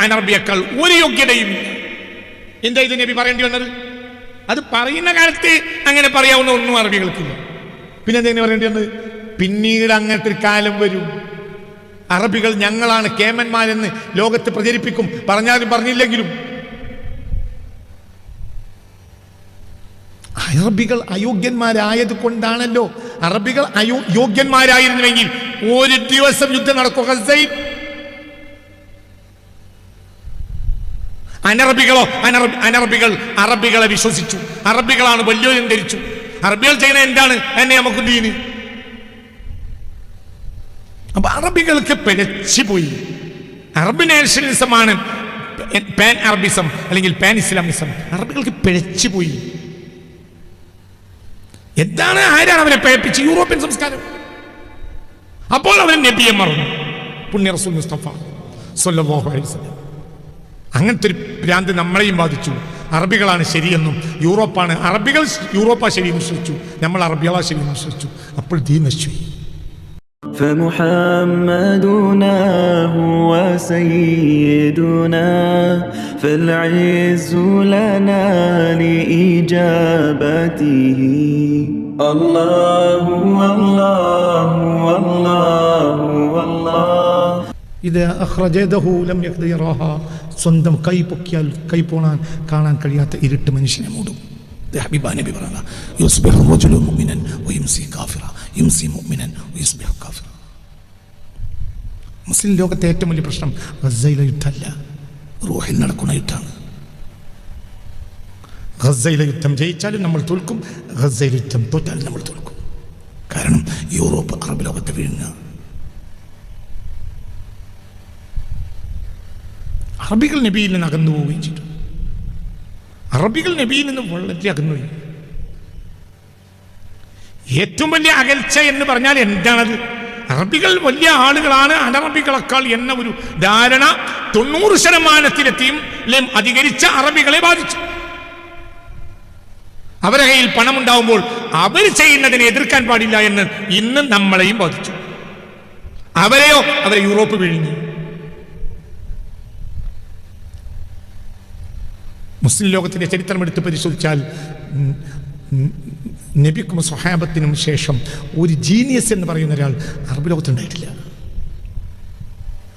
അനർബിയേക്കാൾ ഒരു യോഗ്യതയും എന്താ ഇത് നബി പറയേണ്ടി വന്നത്? അത് പറയുന്ന കാലത്ത് അങ്ങനെ പറയാവുന്ന ഒന്നും അറബികൾക്കില്ല. പിന്നെ എന്തെങ്ങനെ പറയേണ്ടി വന്നത്? പിന്നീട് അങ്ങനത്തെ ഒരു കാലം വരും. അറബികൾ ഞങ്ങളാണ് കേമന്മാരെന്ന് ലോകത്ത് പ്രചരിപ്പിക്കും. പറഞ്ഞാലും പറഞ്ഞില്ലെങ്കിലും. അറബികൾ അയോഗ്യന്മാരായത് കൊണ്ടാണല്ലോ അറബികൾ അയോ യോഗ്യന്മാരായിരുന്നുവെങ്കിൽ ഒരു ദിവസം യുദ്ധം നടക്കുക അനറബികളോ അനറബി അനറബികൾ അറബികളെ വിശ്വസിച്ചു. അറബികളാണ് വലിയൊരു ധരിച്ചു അറബികൾ ചെയ്യുന്ന എന്താണ്? എന്നെ നമുക്ക് ദീന് അപ്പൊ അറബികൾക്ക് പിഴച്ചുപോയി അറബ് നാഷണലിസമാണ് പാൻ അറബിസം അല്ലെങ്കിൽ പാൻ ഇസ്ലാമിസം. അറബികൾക്ക് പിഴച്ചുപോയി എന്താണ് ആരാണ് അവനെ പഴപ്പിച്ച് യൂറോപ്യൻ സംസ്കാരം അപ്പോൾ അവൻ നബിയെ മറന്നു പുണ്യ റസൂൽ മുസ്തഫ സല്ലല്ലാഹു അലൈഹി വസല്ലം അങ്ങനത്തെ ഒരു ഭ്രാന്ത് നമ്മളെയും ബാധിച്ചു അറബികളാണ് ശരിയെന്നും യൂറോപ്പാണ് അറബികൾ യൂറോപ്പാ ശരിയെന്ന് വിശ്വസിച്ചു നമ്മൾ അറബികളാ ശരിയെന്ന് വിശ്വസിച്ചു അപ്പോൾ ദീ നശിച്ചു فمحمدنا هو سيدنا فالعز لنا لإجابته الله الله الله الله ഇത് അഹ്റജദഹു ലം യഖ്ദി യറാഹ. സ്വന്തം കൈ പൊക്കിയാൽ കൈ പോണാൻ കാണാൻ കഴിയാത്ത ഇരുട്ട് മനുഷ്യനെ മൂടും ഇത് ഹബീബ നബി പറഞ്ഞ യുസ്ബിഹു റജുലു മുഅ്മിനൻ വയുംസി കാഫിറ യുംസി മുഅ്മിനൻ വയുസ്ബിഹു കാഫിറ മുസ്ലിം ലോകത്തെ ഏറ്റവും വലിയ പ്രശ്നം ഗസയിലെ യുദ്ധമല്ല റൂഹിൽ നടക്കുന്ന യുദ്ധമാണ്. ഗസയിലെ യുദ്ധം ജയിച്ചാലും നമ്മൾ തോൽക്കും. ഗസയിലെ യുദ്ധം തോറ്റാലും നമ്മൾ തോൽക്കും. കാരണം യൂറോപ്പ് അറബ് ലോകത്ത് വീഴുന്ന. അറബികൾ നബിയിൽ നിന്ന് അകന്നു പോവുകയും ചെയ്തു. അറബികൾ നബിയിൽ നിന്ന് വളരെ അകന്നുപോയി ഏറ്റവും വലിയ അകൽച്ച എന്ന് പറഞ്ഞാൽ എന്താണത്? അറബികൾ വലിയ ആളുകളാണ്. അനറബികളെക്കാൾ എന്ന ഒരു ധാരണ തൊണ്ണൂറ് ശതമാനത്തിലെത്തിയും അധികരിച്ച അറബികളെ ബാധിച്ചു. അവരുടെ കയ്യിൽ പണമുണ്ടാവുമ്പോൾ അവർ ചെയ്യുന്നതിനെ എതിർക്കാൻ പാടില്ല എന്ന് ഇന്ന് നമ്മളെയും ബാധിച്ചു. അവരെയോ അവരെ യൂറോപ്പ് വിഴിഞ്ഞു മുസ്ലിം ലോകത്തിന്റെ ചരിത്രം എടുത്ത് പരിശോധിച്ചാൽ നബിക്കും സ്വഹാബത്തിനും ശേഷം ഒരു ജീനിയസ് എന്ന് പറയുന്ന ഒരാൾ അറബ് ലോകത്തുണ്ടായിട്ടില്ല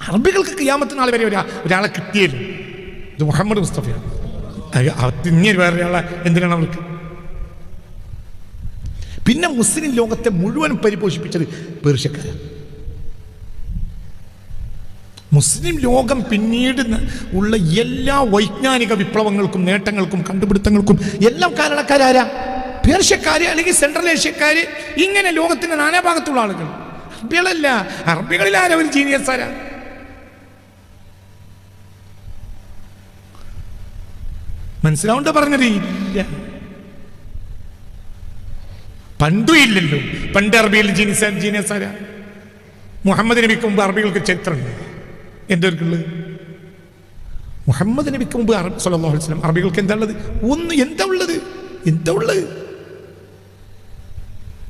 അറബികൾക്ക് ക്യാമത്ത് നാളെ വരെ ഒരാ ഒരാളെ കിട്ടിയല്ലോ. ഇത് മുഹമ്മദ് മുസ്തഫയാണ് അയ്യ, അത് ഇങ്ങനെ വേറെ ഒരാളെ എന്തിനാണ് അവർക്ക് പിന്നെ മുസ്ലിം ലോകത്തെ മുഴുവൻ പരിപോഷിപ്പിച്ചത് പേർഷ്യക്കാരാണ്. മുസ്ലിം ലോകം പിന്നീട് ഉള്ള എല്ലാ വൈജ്ഞാനിക വിപ്ലവങ്ങൾക്കും നേട്ടങ്ങൾക്കും കണ്ടുപിടുത്തങ്ങൾക്കും എല്ലാം കാരണക്കാരാരാ? പേർഷ്യക്കാര് അല്ലെങ്കിൽ സെൻട്രൽ ഏഷ്യക്കാര് ഇങ്ങനെ ലോകത്തിന്റെ നാനാഭാഗത്തുള്ള ആളുകൾ. അറബികളല്ല. അറബികളിൽ ആരാ ഒരു ജീനിയസ് ആരാ? മനസ്സിലാവുണ്ട പറഞ്ഞത്? ഇല്ല പണ്ടും ഇല്ലല്ലോ. പണ്ട് അറബിയിൽ ജീനിയസ് ജീനിയസ് ആരാ? മുഹമ്മദ് നബിക്ക് മുമ്പ് അറബികൾക്ക് ചരിത്രമുണ്ട് എന്തൊക്കെയുള്ളത്? മുഹമ്മദ് നബിക്ക് മുമ്പ് അറബ് വസല്ലം അറബികൾക്ക് എന്താ ഉള്ളത്? ഒന്ന് എന്താ ഉള്ളത്? എന്താ ഉള്ളത്?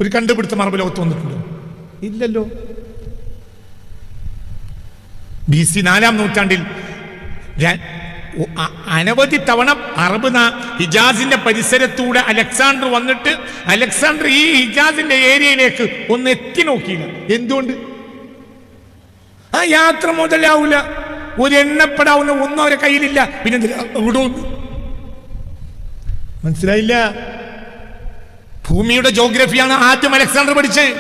ഒരു കണ്ടുപിടുത്തം അറബ് ലോകത്ത് വന്നിട്ടുണ്ടോ. ഇല്ലല്ലോ. ബി സി നാലാം നൂറ്റാണ്ടിൽ അനവധി തവണ അറബ് ഹിജാസിന്റെ പരിസരത്തൂടെ അലക്സാണ്ടർ വന്നിട്ട് അലക്സാണ്ടർ ഈ ഹിജാസിന്റെ ഏരിയയിലേക്ക് ഒന്ന് എത്തി നോക്കിയില്ല. എന്തുകൊണ്ട്? ആ യാത്ര മുതലാവൂല. ഒരു എണ്ണപ്പെടാവുന്ന ഒന്നും അവരെ കയ്യിലില്ല. പിന്നെ മനസ്സിലായില്ല. ഭൂമിയുടെ ജോഗ്രഫിയാണ് ആദ്യം അലക്സാണ്ടർ പഠിച്ചത്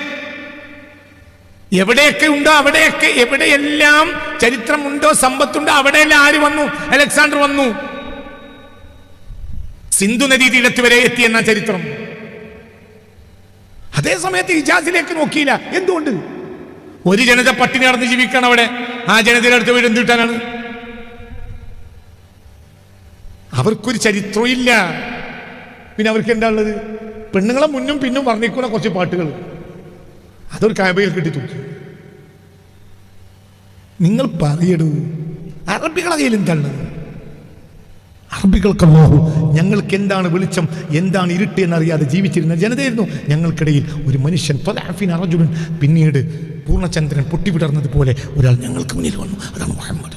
എവിടെയൊക്കെ ഉണ്ടോ അവിടെയൊക്കെ എവിടെയെല്ലാം ചരിത്രമുണ്ടോ സമ്പത്തുണ്ടോ അവിടെയെല്ലാം ആര് വന്നു? അലക്സാണ്ടർ വന്നു. സിന്ധു നദി തീരത്ത് വരെ എത്തി എന്ന ചരിത്രം. അതേ സമയത്ത് ഇജാസിലേക്ക് നോക്കിയില്ല. എന്തുകൊണ്ട്? ഒരു ജനത പട്ടിണി നടന്ന് ജീവിക്കണം അവിടെ. ആ ജനതയുടെ അടുത്ത് വീട് എന്തിട്ടാണ് അവർക്കൊരു ചരിത്രമില്ല പിന്നെ അവർക്ക് എന്താ ഉള്ളത്? പെണ്ണുങ്ങളെ മുന്നും പിന്നും വർണിക്കുന്ന കുറച്ച് പാട്ടുകൾ. അതൊരു കാബയിൽ കിട്ടി തൂക്കി. നിങ്ങൾ പറയടൂ അറബികളെ കയ്യിൽ എന്താണ് അറബികൾക്ക് അല്ലാഹു ഞങ്ങൾക്ക് എന്താണ് വെളിച്ചം എന്താണ് ഇരുട്ട് എന്നറിയാതെ ജീവിച്ചിരുന്ന ജനതയായിരുന്നു. ഞങ്ങൾക്കിടയിൽ ഒരു മനുഷ്യൻ ത്വലാഫിൻ അറജുലൻ പിന്നീട് പൂർണചന്ദ്രൻ പൊട്ടിവിടർന്നത് പോലെ ഒരാൾ ഞങ്ങൾക്ക് മുന്നിൽ വന്നു. അതാണ് മുഹമ്മദ്.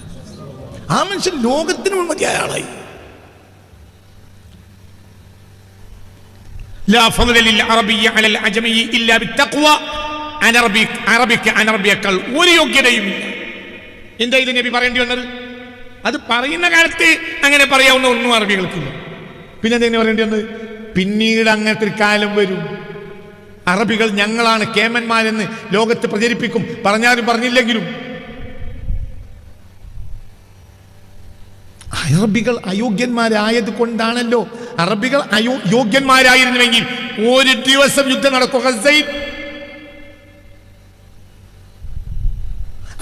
ആ മനുഷ്യൻ ലോകത്തിന് മതിയായ ആളായി. لا فضل للعربي على العجمي إلا بالتقوى അനറബി അറബിക്ക് അനറബിയേക്കാൾ ഒരു യോഗ്യതയുമില്ല എന്താ ഇത് നബി പറയേണ്ടി വന്നത് അത് പറയുന്ന കാലത്ത് അങ്ങനെ പറയാവുന്ന ഒന്നും അറബികൾക്കില്ല പിന്നെ എന്തെങ്കിലും പറയേണ്ടി വന്നത് പിന്നീട് അങ്ങനത്തെ ഒരു കാലം വരും അറബികൾ ഞങ്ങളാണ് കേമന്മാരെന്ന് ലോകത്ത് പ്രചരിപ്പിക്കും പറഞ്ഞാലും പറഞ്ഞില്ലെങ്കിലും അറബികൾ അയോഗ്യന്മാരായത് കൊണ്ടാണല്ലോ അറബികൾ അയോ യോഗ്യന്മാരായിരുന്നുവെങ്കിൽ ഒരു ദിവസം യുദ്ധം നടക്കുക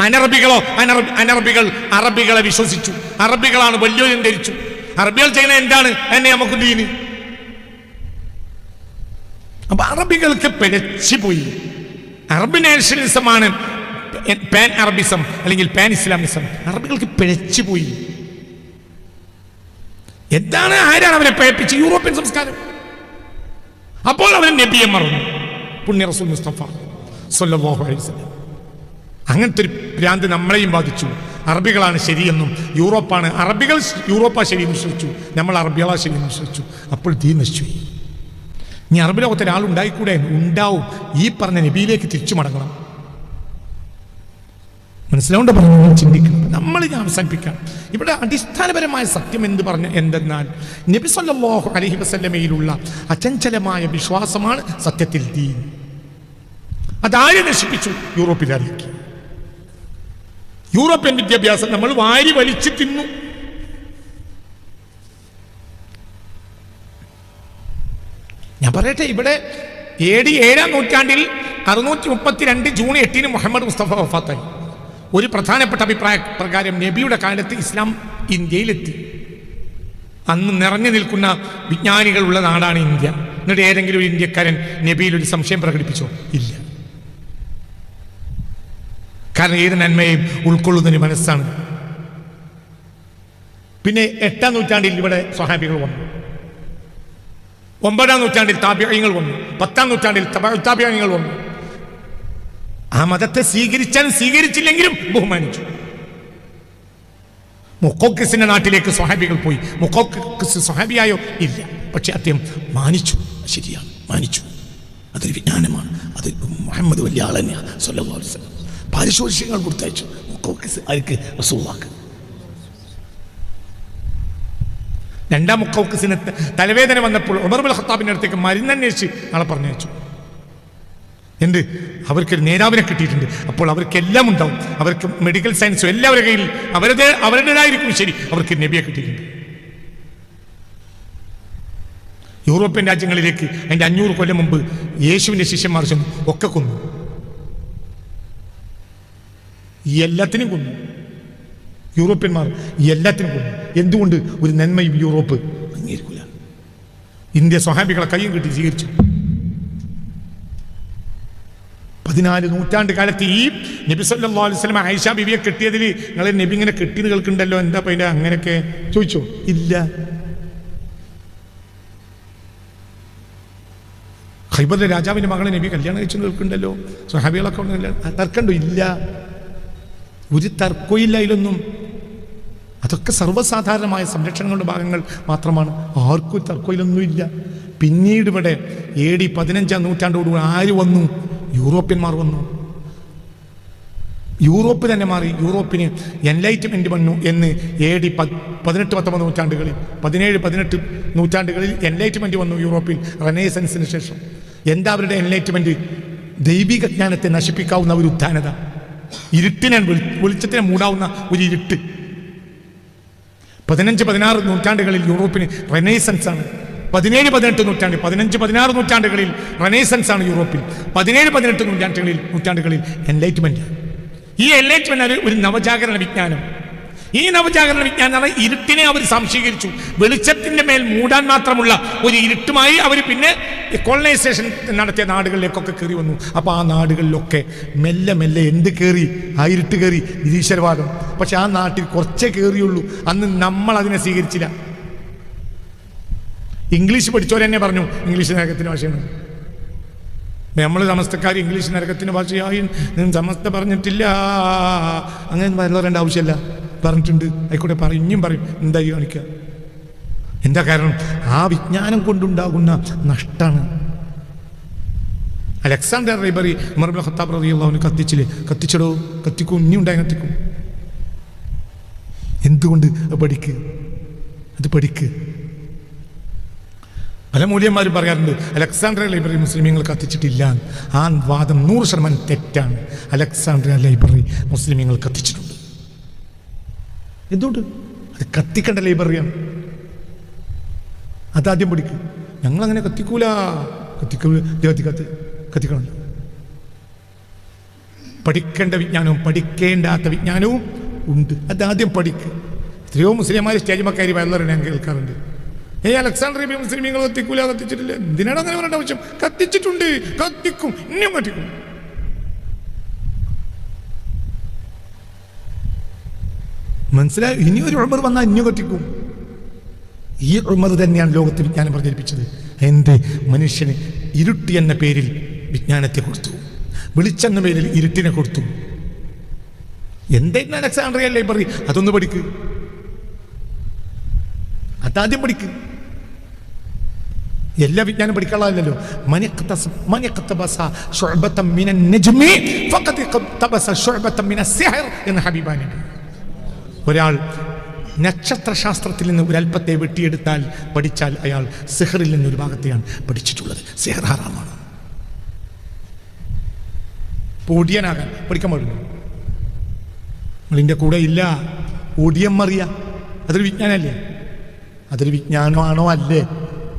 അനറബികളോ അനറബി അനറബികൾ അറബികളെ വിശ്വസിച്ചു. അറബികളാണ് വലിയൊരു ധരിച്ചു അറബികൾ ചെയ്യുന്ന എന്താണ്? എന്നെ നമുക്ക് ദീന്. അപ്പൊ അറബികൾക്ക് പെരച്ചു പോയി അറബ് നാഷണലിസമാണ് പാൻ അറബിസം അല്ലെങ്കിൽ പാൻ ഇസ്ലാമിസം. അറബികൾക്ക് പിഴച്ചു പോയി എന്താണ്? ആരാണ് അവനെ പഴപ്പിച്ച് യൂറോപ്യൻ സംസ്കാരം. അപ്പോൾ അവൻ നബിയെ മറന്നു. പുണ്യ റസൂൽ മുസ്തഫ സല്ലല്ലാഹു അലൈഹി വസല്ലം. അങ്ങനത്തെ ഒരു ഭ്രാന്ത് നമ്മളെയും ബാധിച്ചു. അറബികളാണ് ശരിയെന്നും യൂറോപ്പാണ് അറബികൾ യൂറോപ്പാ ശരിയെന്ന് വിശ്വസിച്ചു. നമ്മൾ അറബികളാ ശരിയെന്ന് വിശ്വസിച്ചു. അപ്പോൾ തീ നശിച്ചു. ഇനി അറബി ലോകത്തൊരാളുണ്ടായിക്കൂടെ ഉണ്ടാവും. ഈ പറഞ്ഞ നബിയിലേക്ക് തിരിച്ചു മടങ്ങണം. മനസ്സിലാവുണ്ട് പറഞ്ഞു ചിന്തിക്കണം നമ്മൾ ഞാൻ അവസാനിപ്പിക്കാം. ഇവിടെ അടിസ്ഥാനപരമായ സത്യം എന്ത് പറഞ്ഞ എന്തെന്നാൽ നബി സല്ലാഹു അലഹി വസല്ലമയിലുള്ള അചഞ്ചലമായ വിശ്വാസമാണ് സത്യത്തിൽ ദീൻ. അതാരെ നശിപ്പിച്ചു? യൂറോപ്പിലാക്കി യൂറോപ്യൻ വിദ്യാഭ്യാസം നമ്മൾ വാരി വലിച്ചു തിന്നു. ഞാൻ പറയട്ടെ ഇവിടെ ഏ ഡി ഏഴാം നൂറ്റാണ്ടിൽ അറുന്നൂറ്റി മുപ്പത്തിരണ്ട് ജൂൺ എട്ടിന് മുഹമ്മദ് മുസ്തഫ വഫാത്തായി. ഒരു പ്രധാനപ്പെട്ട അഭിപ്രായ പ്രകാരം നബിയുടെ കാലത്ത് ഇസ്ലാം ഇന്ത്യയിലെത്തി. അന്ന് നിറഞ്ഞു നിൽക്കുന്ന വിജ്ഞാനികളുള്ള നാടാണ് ഇന്ത്യ. എന്നിട്ട് ഏതെങ്കിലും ഒരു ഇന്ത്യക്കാരൻ നബിയിൽ ഒരു സംശയം പ്രകടിപ്പിച്ചോ? ഇല്ല. കാരണം ഏത് നന്മയും ഉൾക്കൊള്ളുന്നതിന് മനസ്സാണ്. പിന്നെ എട്ടാം നൂറ്റാണ്ടിൽ ഇവിടെ സ്വഹാബികൾ വന്നു. ഒമ്പതാം നൂറ്റാണ്ടിൽ താപ്യങ്ങൾ വന്നു. പത്താം നൂറ്റാണ്ടിൽ താപ്യങ്ങൾ വന്നു. ആ മതത്തെ സ്വീകരിച്ചാൽ സ്വീകരിച്ചില്ലെങ്കിലും ബഹുമാനിച്ചു. മുക്കോക്കിസിന്റെ നാട്ടിലേക്ക് സ്വഹാബികൾ പോയി. മുക്കോക്കിസ് സ്വഹാബിയായോ? ഇല്ല. പക്ഷെ അദ്ദേഹം മാനിച്ചു. ശരിയാണ്. മാനിച്ചു. അതൊരു വിജ്ഞാനമാണ്. അത് മുഹമ്മദ് വലിയ ആൾ തന്നെയാണ് പാരിശോഷികങ്ങൾ കൊടുത്തയച്ചു. മുക്കോക്കിസ് അതിക്ക് റസൂലാക്ക് രണ്ടാം മുക്കോക്കിസിന് തലവേദന വന്നപ്പോൾ ഉമർ ബുൽ ഖത്താബിന്റെ അടുത്തേക്ക് മരുന്നന്വേഷിച്ച് ആളെ പറഞ്ഞയച്ചു. എന്ത്? അവർക്ക് നേതാവിനെ കിട്ടിയിട്ടുണ്ട്. അപ്പോൾ അവർക്ക് എല്ലാം ഉണ്ടാവും. അവർക്ക് മെഡിക്കൽ സയൻസും എല്ലാവരുടെ കയ്യിൽ അവരുടെ അവരുടേതായിരിക്കും ശരി. അവർക്ക് നബിയെ കിട്ടിയിട്ടുണ്ട്. യൂറോപ്യൻ രാജ്യങ്ങളിലേക്ക് അതിന്റെ അഞ്ഞൂറ് കൊല്ലം മുമ്പ് യേശുവിന്റെ ശിഷ്യന്മാർ ചെന്നു ഒക്കെ കൊന്നു. എല്ലാത്തിനും കൊന്നു. യൂറോപ്യന്മാർ എല്ലാത്തിനും കൊന്നു. എന്തുകൊണ്ട് ഒരു നന്മയും യൂറോപ്പ് അംഗീകരിക്കില്ല? ഇന്ത്യ സ്വഹാബികളെ കയ്യും കിട്ടി സ്വീകരിച്ചു. പതിനാല് നൂറ്റാണ്ട് കാലത്ത് ഈ നബി സല്ലാ അലൈഹി വസല്ലം ആയിഷ ബിബിയെ കിട്ടിയതിൽ നിങ്ങളെ നബി ഇങ്ങനെ കിട്ടിയത് കേൾക്കുന്നുണ്ടല്ലോ എന്താ പൈന്റെ അങ്ങനെയൊക്കെ? ചോദിച്ചോ? ഇല്ല. ഖൈബറിലെ രാജാവിന്റെ മകളെ നബി കല്യാണം കഴിച്ചു നിൽക്കുന്നുണ്ടല്ലോ. സ്വഹാബികളൊക്കെ തർക്കണ്ടോ? ഇല്ല. ഒരു തർക്കമില്ല ഇതിലൊന്നും അതൊക്കെ സർവസാധാരണമായ സംരക്ഷണങ്ങളുടെ ഭാഗങ്ങൾ മാത്രമാണ്. ആർക്കും തർക്കവും ഇല്ല പിന്നീട് ഇവിടെ എ ഡി പതിനഞ്ചാം നൂറ്റാണ്ടോടുകൂടി ആര് വന്നു? യൂറോപ്യന്മാർ വന്നു. യൂറോപ്പ് തന്നെ മാറി യൂറോപ്പിന് എൻലൈറ്റ്മെന്റ് വന്നു എന്ന് എ ഡി പതിനെട്ട് പത്തൊമ്പത് നൂറ്റാണ്ടുകളിൽ പതിനേഴ് പതിനെട്ട് നൂറ്റാണ്ടുകളിൽ എൻലൈറ്റ്മെന്റ് വന്നു യൂറോപ്പിൽ റെനേസൻസിന് ശേഷം. എന്താ അവരുടെ എൻലൈറ്റ്മെന്റ് ദൈവിക ജ്ഞാനത്തെ നശിപ്പിക്കാവുന്ന ഒരു ഉദ്ധാനത ഇരുട്ടിനെ വെളി- വെളിച്ചത്തിനെ മൂടാവുന്ന ഒരു ഇരുട്ട്. പതിനഞ്ച് പതിനാറ് നൂറ്റാണ്ടുകളിൽ യൂറോപ്പിന് റെനേസൻസ് ആണ്. പതിനേഴ് പതിനെട്ട് നൂറ്റാണ്ട് പതിനഞ്ച് പതിനാറ് നൂറ്റാണ്ടുകളിൽ റനേസൻസ് ആണ് യൂറോപ്പിൽ. പതിനേഴ് പതിനെട്ട് നൂറ്റാണ്ടുകളിൽ നൂറ്റാണ്ടുകളിൽ എൻലൈറ്റ്മെന്റ് ഈ എൻലൈറ്റ്മെന്റ് ഒരു നവജാഗരണ വിജ്ഞാനം. ഈ നവജാഗരണ വിജ്ഞാനം ഇരുട്ടിനെ അവർ സംശീകരിച്ചു. വെളിച്ചത്തിന്റെ മേൽ മൂടാൻ മാത്രമുള്ള ഒരു ഇരുട്ടുമായി അവർ പിന്നെ കോളനൈസേഷൻ നടത്തിയ നാടുകളിലേക്കൊക്കെ കയറി വന്നു. അപ്പോൾ ആ നാടുകളിലൊക്കെ മെല്ലെ മെല്ലെ എന്ത് കയറി? ആ ഇരുട്ട് കയറി നിരീശ്വരവാദം. പക്ഷെ ആ നാട്ടിൽ കുറച്ചേ കയറിയുള്ളൂ. അന്ന് നമ്മൾ അതിനെ സ്വീകരിച്ചില്ല. ഇംഗ്ലീഷ് പഠിച്ചവർ തന്നെ പറഞ്ഞു ഇംഗ്ലീഷ് നരകത്തിന് ഭാഷയാണ് നമ്മൾ സമസ്തക്കാർ ഇംഗ്ലീഷ് നരകത്തിന് ഭാഷയായി സമസ്ത പറഞ്ഞിട്ടില്ല. അങ്ങനെ പറയേണ്ട ആവശ്യമില്ല. പറഞ്ഞിട്ടുണ്ട്. ആയിക്കോട്ടെ പറയും. പറയും. എന്താ കാണിക്കുക എന്താ കാരണം? ആ വിജ്ഞാനം കൊണ്ടുണ്ടാകുന്ന നഷ്ടമാണ് അലക്സാണ്ടർ റൈബറി ഉമർബുൽ ഖത്താബ് റളിയല്ലാഹു കത്തിച്ചില്ലേ? കത്തിച്ചടോ? കത്തിക്കും. ഇനി ഉണ്ടായി കത്തിക്കും. എന്തുകൊണ്ട് പഠിക്ക്? അത് പഠിക്ക്. പല മൂല്യന്മാർ പറയാറുണ്ട് അലക്സാണ്ട്രിയ ലൈബ്രറി മുസ്ലിമീങ്ങൾ കത്തിച്ചിട്ടില്ല. ആ വാദം നൂറ് ശതമാനം തെറ്റാണ്. അലക്സാണ്ട്രിയ ലൈബ്രറി മുസ്ലിമീങ്ങൾ കത്തിച്ചിട്ടുണ്ട്. എന്തുകൊണ്ട്? അത് കത്തിക്കേണ്ട ലൈബ്രറിയാണ്. അതാദ്യം പഠിക്കും. ഞങ്ങളങ്ങനെ കത്തിക്കൂല. ദേ കത്തി കത്ത് കത്തിക്കണമല്ലോ പഠിക്കേണ്ട വിജ്ഞാനവും പഠിക്കേണ്ടാത്ത വിജ്ഞാനവും ഉണ്ട്. അതാദ്യം പഠിക്കുക എത്രയോ മുസ്ലിംമാർ സ്റ്റേജ് മക്കാരി വയലറിനെ കേൾക്കാറുണ്ട്. ഏ അലക്സാണ്ടർ ബി നിങ്ങൾ കത്തിക്കൂല കത്തിച്ചിട്ടില്ല? എന്തിനാണ് അങ്ങനെ പറയേണ്ട ആവശ്യം? കത്തിച്ചിട്ടുണ്ട്. കത്തിക്കും. ഇനിയും കത്തിക്കും. മനസ്സിലായി? ഇനി ഒരു ഉമർ വന്നാൽ ഇനിയും കത്തിക്കും. ഈ ഉമർ തന്നെയാണ് ലോകത്ത് വിജ്ഞാനം പ്രചരിപ്പിച്ചത്. എന്ത്? മനുഷ്യന് ഇരുട്ടി എന്ന പേരിൽ വിജ്ഞാനത്തെ കൊടുത്തു. വെളിച്ചെന്ന പേരിൽ ഇരുട്ടിനെ കൊടുത്തു. എന്തായിരുന്നു അലക്സാണ്ട്രിയ ലൈബ്രറി അതൊന്ന് പഠിക്ക്. അതാദ്യം പഠിക്ക്. എല്ലാ വിജ്ഞാനം പഠിക്കാനുള്ളതല്ലോ എന്ന് ഹബീബാനി. ഒരാൾ നക്ഷത്രശാസ്ത്രത്തിൽ നിന്ന് ഒരല്പത്തെ വെട്ടിയെടുത്താൽ പഠിച്ചാൽ അയാൾ സിഹറിൽ നിന്ന് ഒരു ഭാഗത്തെയാണ് പഠിച്ചിട്ടുള്ളത്. സെഹർ ഓടിയനാകാൻ പഠിക്കാൻ പാടില്ല. നിങ്ങളിന്റെ കൂടെ ഇല്ല. ഓടിയം മറിയ. അതൊരു വിജ്ഞാനമല്ലേ അതൊരു വിജ്ഞാനമാണോ അല്ലേ?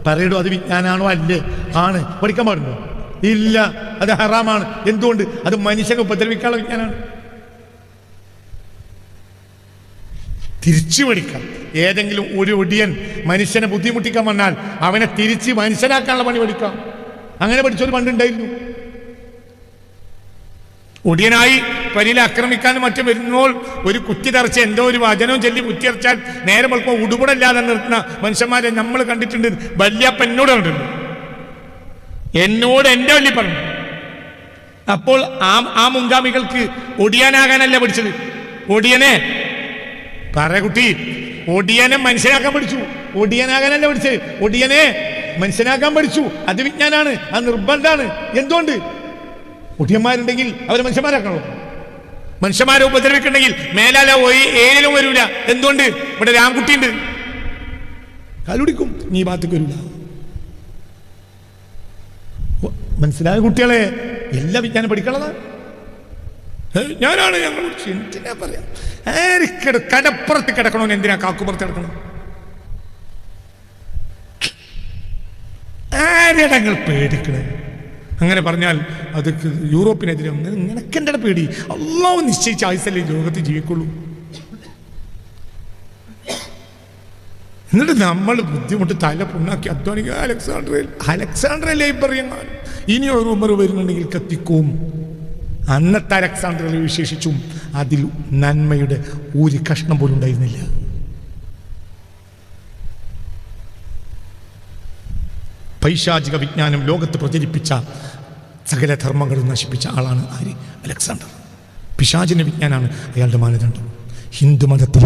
പറയടോ അത് വിജ്ഞാനാണോ അല്ലേ. ആണ്. പഠിക്കാൻ പാടുണ്ടോ? ഇല്ല. അത് ഹറാമാണ്. എന്തുകൊണ്ട്? അത് മനുഷ്യനെ ഉപദ്രവിക്കാനുള്ള വിജ്ഞാനാണ്. തിരിച്ചു പഠിക്കാം. ഏതെങ്കിലും ഒരു ഒടിയൻ മനുഷ്യനെ ബുദ്ധിമുട്ടിക്കാൻ വന്നാൽ അവനെ തിരിച്ച് മനുഷ്യനാക്കാനുള്ള പണി പഠിക്കാം. അങ്ങനെ പഠിച്ചൊരു പണ്ടുണ്ടായിരുന്നു. ഒടിയനായി പരിയിൽ ആക്രമിക്കാനും മറ്റും വരുമ്പോൾ ഒരു കുറ്റി തറച്ച് എന്തോ ഒരു വചനവും ചൊല്ലി കുറ്റിയറച്ചാൽ നേരെ വെളുപ്പം ഉടുപടല്ലാതെ നിർത്തുന്ന മനുഷ്യന്മാരെ നമ്മൾ കണ്ടിട്ടുണ്ട്. വല്യപ്പ എന്നോട് കണ്ടിട്ടുണ്ട് എന്നോട് എന്റെ വല്യ പറഞ്ഞു. അപ്പോൾ ആ ആ മുൻഗാമികൾക്ക് ഒടിയാനാകാനല്ല പഠിച്ചത്. ഒടിയനെ പറ കുട്ടി ഒടിയനെ മനുഷ്യനാക്കാൻ പഠിച്ചു. ഒടിയനാകാനല്ല പഠിച്ചത്. ഒടിയനെ മനുഷ്യനാക്കാൻ പഠിച്ചു. അത് വിജ്ഞാനാണ്. അത് നിർബന്ധമാണ്. എന്തുകൊണ്ട്? ഒടിയന്മാരുണ്ടെങ്കിൽ അവരെ മനുഷ്യന്മാരാക്കണോ. മനുഷ്യന്മാരെ ഉപദ്രവിക്കണമെങ്കിൽ മേലാല പോയി ഏഴിലും വരൂല. എന്തുകൊണ്ട്? ഇവിടെ രാംകുട്ടി ഉണ്ട് കാലുടിക്കും നീ ഭാഗത്തേക്ക് വരില്ല മനസ്സിലായ കുട്ടികളെ എല്ലാ വിജ്ഞാനം പഠിക്കണതാണ് ഏ, ഞാനാണ് ഞങ്ങൾ എന്തിനാ പറയാം? കടപ്പുറത്ത് കിടക്കണോ എന്തിനാ കാക്കുപുറത്ത് കിടക്കണം? ആരിടങ്ങൾ പേടിക്കണേ? അങ്ങനെ പറഞ്ഞാൽ അത് യൂറോപ്പിനെതിരെ ഒന്ന് നിനക്കെന്റെ പേടി? അള്ളാഹു നിശ്ചയിച്ച ആയുസല്ലേ ലോകത്ത് ജീവിക്കുള്ളൂ. എന്നിട്ട് നമ്മൾ ബുദ്ധിമുട്ട് തല പുണ്ണാക്കി. അധ്വാനിക്കുക അലക്സാണ്ടർ അലക്സാണ്ടർ ലൈബ്രറി എങ്ങാനും ഇനി ഒരു ഉമർ വരുന്നുണ്ടെങ്കിൽ കത്തിക്കും. അന്നത്തെ അലക്സാണ്ടറിൽ വിശേഷിച്ചും അതിൽ നന്മയുടെ ഒരു കഷ്ണം പോലും ഉണ്ടായിരുന്നില്ല. പൈശാചിക വിജ്ഞാനം ലോകത്ത് പ്രചരിപ്പിച്ച സകല ധർമ്മങ്ങളും നശിപ്പിച്ച ആളാണ് ആര്? അലക്സാണ്ടർ. പിശാചിന്റെ വിജ്ഞാനാണ് അയാളുടെ മാനദണ്ഡം. ഹിന്ദുമതത്തിൽ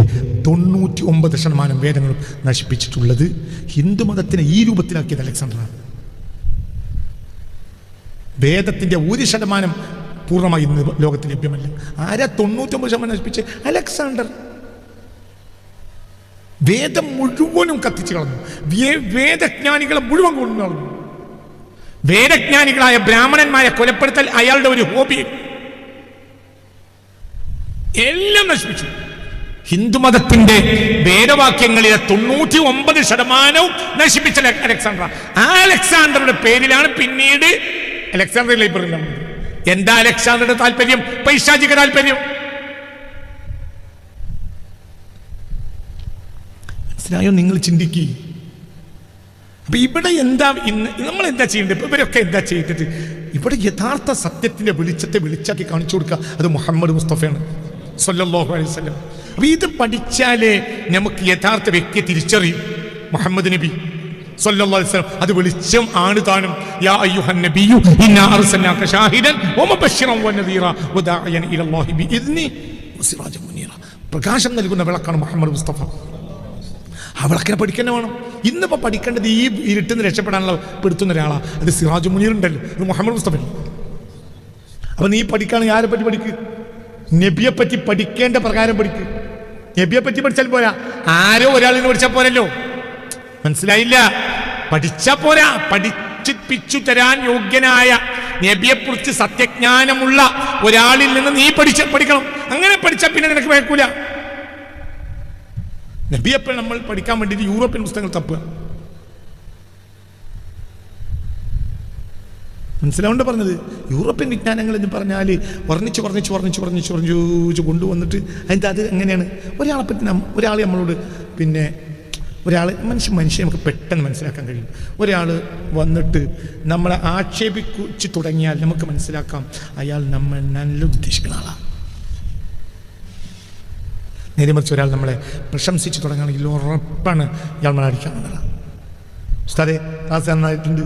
തൊണ്ണൂറ്റി ഒമ്പത് ശതമാനം വേദങ്ങളും നശിപ്പിച്ചിട്ടുള്ളത് ഹിന്ദുമതത്തിനെ ഈ രൂപത്തിലാക്കിയത് അലക്സാണ്ടറാണ്. വേദത്തിന്റെ ഒരു ശതമാനം പൂർണമായി ഇന്ന് ലോകത്തിൽ ലഭ്യമല്ല. ആരാ തൊണ്ണൂറ്റൊമ്പത് ശതമാനം നശിപ്പിച്ച്? അലക്സാണ്ടർ. വേദം മുഴുവനും കത്തിച്ചു കളഞ്ഞു. വേദജ്ഞാനികളെ മുഴുവൻ കൊണ്ടു കളഞ്ഞു. വേദജ്ഞാനികളായ ബ്രാഹ്മണന്മാരെ കൊലപ്പെടുത്തൽ അയാളുടെ ഒരു ഹോബി. എല്ലാം നശിപ്പിച്ചു. ഹിന്ദുമതത്തിന്റെ വേദവാക്യങ്ങളിലെ തൊണ്ണൂറ്റി ഒമ്പത് ശതമാനവും നശിപ്പിച്ച അലെ- അലക്സാണ്ടർ ആ അലക്സാണ്ടറുടെ പേരിലാണ് പിന്നീട് അലക്സാണ്ടർ ലൈബ്രറി എന്താ അലക്സാണ്ടറുടെ താല്പര്യം? പൈശാചിക താല്പര്യം. മനസ്സിലായോ? നിങ്ങൾ ചിന്തിക്കുക അപ്പൊ ഇവിടെ എന്താ ഇന്ന് നമ്മൾ എന്താ ചെയ്യേണ്ടത്? ഇപ്പൊ ഇവരൊക്കെ എന്താ ചെയ്തിട്ട് ഇവിടെ യഥാർത്ഥ സത്യത്തിന്റെ വെളിച്ചത്തെ വെളിച്ചാക്കി കാണിച്ചു കൊടുക്കുക. അത് മുഹമ്മദ് മുസ്തഫയാണ്. സല്ലല്ലാഹു അലൈഹി വസല്ലം. അപ്പൊ ഇത് പഠിച്ചാലേ നമുക്ക് യഥാർത്ഥ വ്യക്തിയെ തിരിച്ചറിയും. മുഹമ്മദ് നബി സല്ലല്ലാഹു അത് വെളിച്ചം ആണ് താനും. യാ ഷാഹിദൻ മുനീറ. പ്രകാശം നൽകുന്ന വിളക്കാണ് മുഹമ്മദ് മുസ്തഫ. ആ വിളക്കിനെ പഠിക്കാൻ വേണം. ഇന്നിപ്പോൾ പഠിക്കേണ്ടത് ഈ ഇരുട്ടിന്ന് രക്ഷപ്പെടാനുള്ള പെടുത്തുന്ന ഒരാളാണ് അത് സിറാജു മുനീർ ഉണ്ടല്ലോ ഇത് മുഹമ്മദ് മുസ്തഫ. അപ്പൊ നീ പഠിക്കുകയാണെങ്കിൽ ആരെ പറ്റി പഠിക്ക്? നബിയെ പറ്റി പഠിക്കേണ്ട പ്രകാരം പഠിക്ക്. നബിയെ പറ്റി പഠിച്ചാൽ പോരാ. ആരോ ഒരാളിന് പഠിച്ചാൽ പോരല്ലോ. മനസ്സിലായില്ല? പഠിച്ചാൽ പോരാ. പഠിച്ചിപ്പിച്ചു തരാൻ യോഗ്യനായ നബിയെക്കുറിച്ച് സത്യജ്ഞാനമുള്ള ഒരാളിൽ നിന്ന് നീ പഠിച്ച പഠിക്കണം. അങ്ങനെ പഠിച്ചാൽ പിന്നെ നിനക്ക് വേക്കൂല നബിയപ്പോൾ നമ്മൾ പഠിക്കാൻ വേണ്ടിയിട്ട് യൂറോപ്യൻ പുസ്തകങ്ങൾ തപ്പുക. മനസ്സിലാവുണ്ട് പറഞ്ഞത്? യൂറോപ്യൻ വിജ്ഞാനങ്ങൾ എന്ന് പറഞ്ഞാൽ വർണിച്ച് വർണിച്ച് വർണിച്ച് വർണിച്ച് വർണിച്ച് കൊണ്ടുവന്നിട്ട് അതിന്റെ അത് എങ്ങനെയാണ്? ഒരാളെ പറ്റി ഒരാൾ നമ്മളോട് പിന്നെ ഒരാൾ മനുഷ്യ മനുഷ്യനെ നമുക്ക് പെട്ടെന്ന് മനസ്സിലാക്കാൻ കഴിയും. ഒരാൾ വന്നിട്ട് നമ്മളെ ആക്ഷേപിച്ച് തുടങ്ങിയാൽ നമുക്ക് മനസ്സിലാക്കാം. അയാൾ നമ്മൾ നല്ല ഉദ്ദേശിക്കുന്ന ആളാണ് നേരെ മറിച്ച് ഒരാൾ നമ്മളെ പ്രശംസിച്ച് തുടങ്ങുകയാണെങ്കിൽ ഉറപ്പാണ് ഇയാൾ നമ്മളെ അടിക്കാമെന്നുള്ളതാണ് ഉസ്താദെ ക്ലാസ് നന്നായിട്ടുണ്ട്.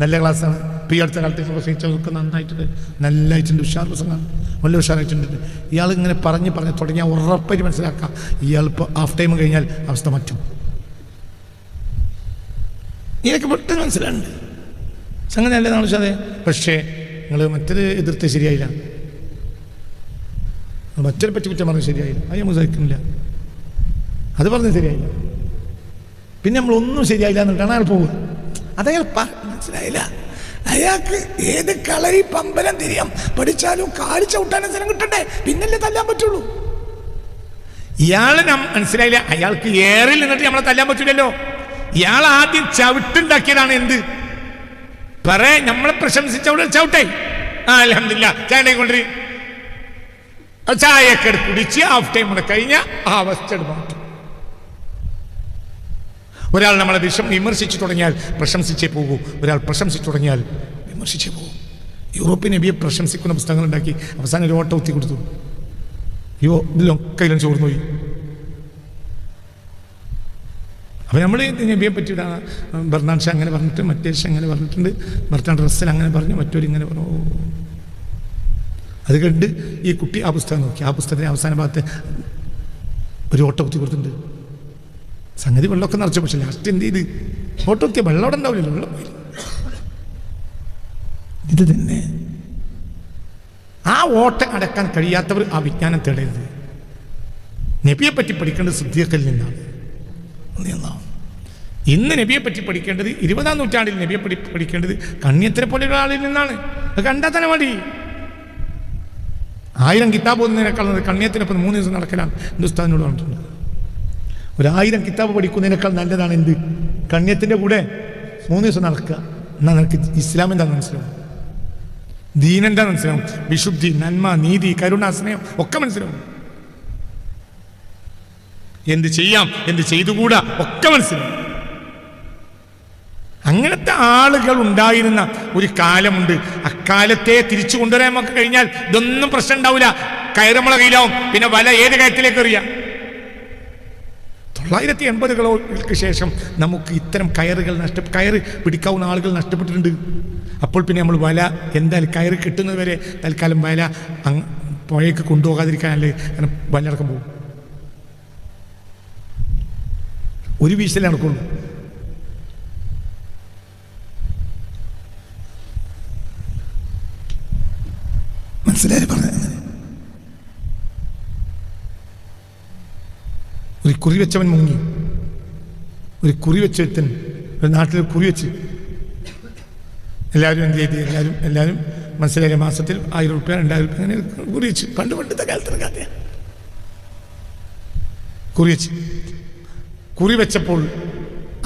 നല്ല ക്ലാസ്സാണ്. ഇപ്പോൾ ഈ അടുത്ത കാലത്ത് പ്രസംഗിച്ചവർക്ക് നന്നായിട്ടുണ്ട്. നല്ലതായിട്ടുണ്ട് ഉഷാർ പ്രസംഗമാണ്. നല്ല ഉഷാറായിട്ടുണ്ട്. ഇയാൾ ഇങ്ങനെ പറഞ്ഞ് പറഞ്ഞ് തുടങ്ങിയാൽ ഉറപ്പായിട്ട് മനസ്സിലാക്കാം. ഇയാൾ ഇപ്പോൾ ഹാഫ് ടൈം കഴിഞ്ഞാൽ അവസ്ഥ മാറ്റും. ഇതൊക്കെ പെട്ടെന്ന് മനസ്സിലാണ്ട് സംഗതി നല്ലതാണ് പക്ഷേ നിങ്ങൾ മറ്റൊരു എതിർത്ത് ശരിയായില്ല. മറ്റൊരു പറ്റി കുറ്റം പറഞ്ഞു ശരിയായില്ല. അത് നമുക്ക് സഹിക്കുന്നില്ല. അത് പറഞ്ഞത് ശരിയായില്ല. പിന്നെ നമ്മളൊന്നും ശരിയായില്ല എന്നിട്ടാണ് അയാൾ പോകുക അതയാൾ മനസ്സിലായില്ല. അയാൾക്ക് ഏത് കളരി പമ്പലം തിരിയാം. പഠിച്ചാലും കാലി ചവിട്ടാനും സ്ഥലം കിട്ടണ്ടേ? പിന്നല്ലേ തല്ലാൻ പറ്റുള്ളൂ. ഇയാളെ മനസ്സിലായില്ല. അയാൾക്ക് ഏറിൽ നിന്നിട്ട് നമ്മളെ തല്ലാൻ പറ്റില്ലല്ലോ ഇയാൾ ആദ്യം ചവിട്ടുണ്ടാക്കിയതാണ് എന്ത്? പറ നമ്മളെ പ്രശംസിച്ചവിടെ ചവിട്ടേ. ആ അലഹമില്ല ചേട്ടനെ കൊണ്ടുവരും ചായയൊക്കെ കുടിച്ച് ഹാഫ് ടൈം കൂടെ കഴിഞ്ഞ ആ അവസ്ഥ മാറ്റും ഒരാൾ നമ്മളെ വിഷം വിമർശിച്ചു തുടങ്ങിയാൽ പ്രശംസിച്ചേ പോകൂ. ഒരാൾ പ്രശംസിച്ചു തുടങ്ങിയാൽ വിമർശിച്ചേ പോകും. യൂറോപ്യൻ നബിയെ പ്രശംസിക്കുന്ന പുസ്തകങ്ങൾ ഉണ്ടാക്കി അവസാനം ഒരു ഓട്ടം ഒത്തി കൊടുത്തു. യോ ഇതിലും ചോർന്നു പോയി. അപ്പം നമ്മൾ നബിയെ പറ്റിയിട്ട് ബർണാഡ് അങ്ങനെ പറഞ്ഞിട്ട് മറ്റേ അങ്ങനെ പറഞ്ഞിട്ടുണ്ട് ബർണാഡ് റസ്സൽ അങ്ങനെ പറഞ്ഞു മറ്റൊരു ഇങ്ങനെ പറഞ്ഞു. അത് കണ്ട് ഈ കുട്ടി ആ പുസ്തകം നോക്കി. ആ പുസ്തകത്തിന് അവസാന ഭാഗത്ത് ഒരു ഓട്ടോ കുത്തി കൊടുത്തിട്ടുണ്ട്. സംഗതി വെള്ളമൊക്കെ നിറച്ചു. പക്ഷെ ലാസ്റ്റ് എന്ത് ചെയ്ത്? ഓട്ടോ കുത്തിയ വെള്ളം അവിടെ ഉണ്ടാവില്ലല്ലോ. വെള്ളം പോയില്ല ഇത് തന്നെ ആ ഓട്ട അടക്കാൻ കഴിയാത്തവർ ആ വിജ്ഞാനം തേടരുത്. നബിയെ പറ്റി പഠിക്കേണ്ടത് സിദ്ധിയക്കൽ നിന്നാണ്. ഇന്ന് നബിയെ പറ്റി പഠിക്കേണ്ടത് ഇരുപതാം നൂറ്റാണ്ടിൽ നബിയെ പഠി പഠിക്കേണ്ടത് കണ്ണിയത്തിനെ പോലെയുള്ള ആളിൽ നിന്നാണ്. അത് കണ്ടാൽ തന്നെ മതി. ആയിരം കിതാബ് ഓതുന്നതിനേക്കാൾ നല്ലത് കണ്യത്തിനൊപ്പം മൂന്ന് ദിവസം നടക്കലാണ്. ഹിന്ദുസ്ഥാനോട് പറഞ്ഞിട്ടുണ്ട്. ഒരായിരം കിതാബ് പഠിക്കുന്നതിനേക്കാൾ നല്ലതാണ് എന്ത്? കണ്യത്തിന്റെ കൂടെ മൂന്ന് ദിവസം നടക്കുക. എന്നാൽ നിനക്ക് ഇസ്ലാം എന്താണ് മനസ്സിലാവും? ദീൻ എന്താണെന്ന് മനസ്സിലാവും? വിശുദ്ധി നന്മ നീതി കരുണ സ്നേഹം ഒക്കെ മനസ്സിലാവും. എന്ത് ചെയ്യാം? എന്ത് ചെയ്തുകൂടാ? ഒക്കെ മനസ്സിലാവും. അങ്ങനത്തെ ആളുകൾ ഉണ്ടായിരുന്ന ഒരു കാലമുണ്ട്. അക്കാലത്തെ തിരിച്ചു കൊണ്ടുവരാൻ നമുക്ക് കഴിഞ്ഞാൽ ഇതൊന്നും പ്രശ്നം ഉണ്ടാവില്ല. കയറമ്മള കയ്യിലാവും പിന്നെ വല ഏത് കയറ്റിലേക്ക് എറിയാം? തൊള്ളായിരത്തി എൺപതുകൾക്ക് ശേഷം നമുക്ക് ഇത്തരം കയറുകൾ നഷ്ട കയറ് പിടിക്കാവുന്ന ആളുകൾ നഷ്ടപ്പെട്ടിട്ടുണ്ട്. അപ്പോൾ പിന്നെ നമ്മൾ വല എന്തായാലും കയറ് കിട്ടുന്നത് വരെ തൽക്കാലം വല പുഴയ്ക്ക് കൊണ്ടുപോകാതിരിക്കാനല്ലേ അങ്ങനെ വലടക്കം പോകും. ഒരു വീശലേ നടക്കുള്ളൂ. മനസ്സിലായി പറഞ്ഞത് അങ്ങനെ ഒരു കുറി വെച്ചവൻ മുങ്ങി. ഒരു കുറി വെച്ചെടുത്തൻ ഒരു നാട്ടിൽ കുറി വെച്ച്. എല്ലാവരും എന്ത് ചെയ്ത്? എല്ലാവരും എല്ലാവരും മനസ്സിലായ. മാസത്തിൽ ആയിരം റുപ്യ രണ്ടായിരം റുപ്യ അങ്ങനെ കുറി വെച്ച്. പണ്ട് പണ്ടത്തെ കാലത്ത്. കഥയാണ് കുറി വെച്ച്. കുറി വെച്ചപ്പോൾ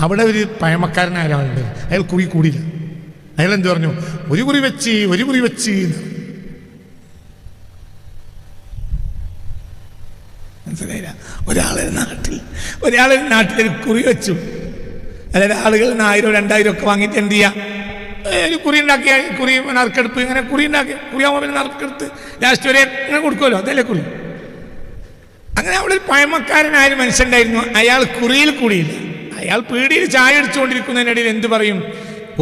അവിടെ ഒരു പഴമക്കാരനായ ഒരാളുണ്ട് അയാൾ കുറി കൂടിയില്ല അയാൾ എന്ത് പറഞ്ഞു? ഒരു കുറി വെച്ച് ഒരു കുറി വെച്ച് എന്ന് പറഞ്ഞു. മനസ്സിലായില്ല ഒരാളെ നാട്ടിൽ ഒരാളെ നാട്ടിൽ ഒരു കുറി വെച്ചു. അതായത് ആളുകൾ ആയിരം രണ്ടായിരം ഒക്കെ വാങ്ങിയിട്ട് എന്ത് ചെയ്യാം? ഒരു കുറി ഉണ്ടാക്കിയ കുറി നറുക്കെടുപ്പ് ഇങ്ങനെ കുറി ഉണ്ടാക്കി കുറിയാകുമ്പോൾ പിന്നെ നറുക്കെടുത്ത് ലാസ്റ്റ് വരെ ഇങ്ങനെ കൊടുക്കുമല്ലോ അതല്ലേ കുറി. അങ്ങനെ അവിടെ ഒരു പഴമക്കാരനായ ഒരു മനുഷ്യണ്ടായിരുന്നു അയാൾ കുറിയിൽ കൂടിയില്ല. അയാൾ പീടിയിൽ ചായ അടിച്ചുകൊണ്ടിരിക്കുന്നതിനിടയിൽ എന്ത് പറയും?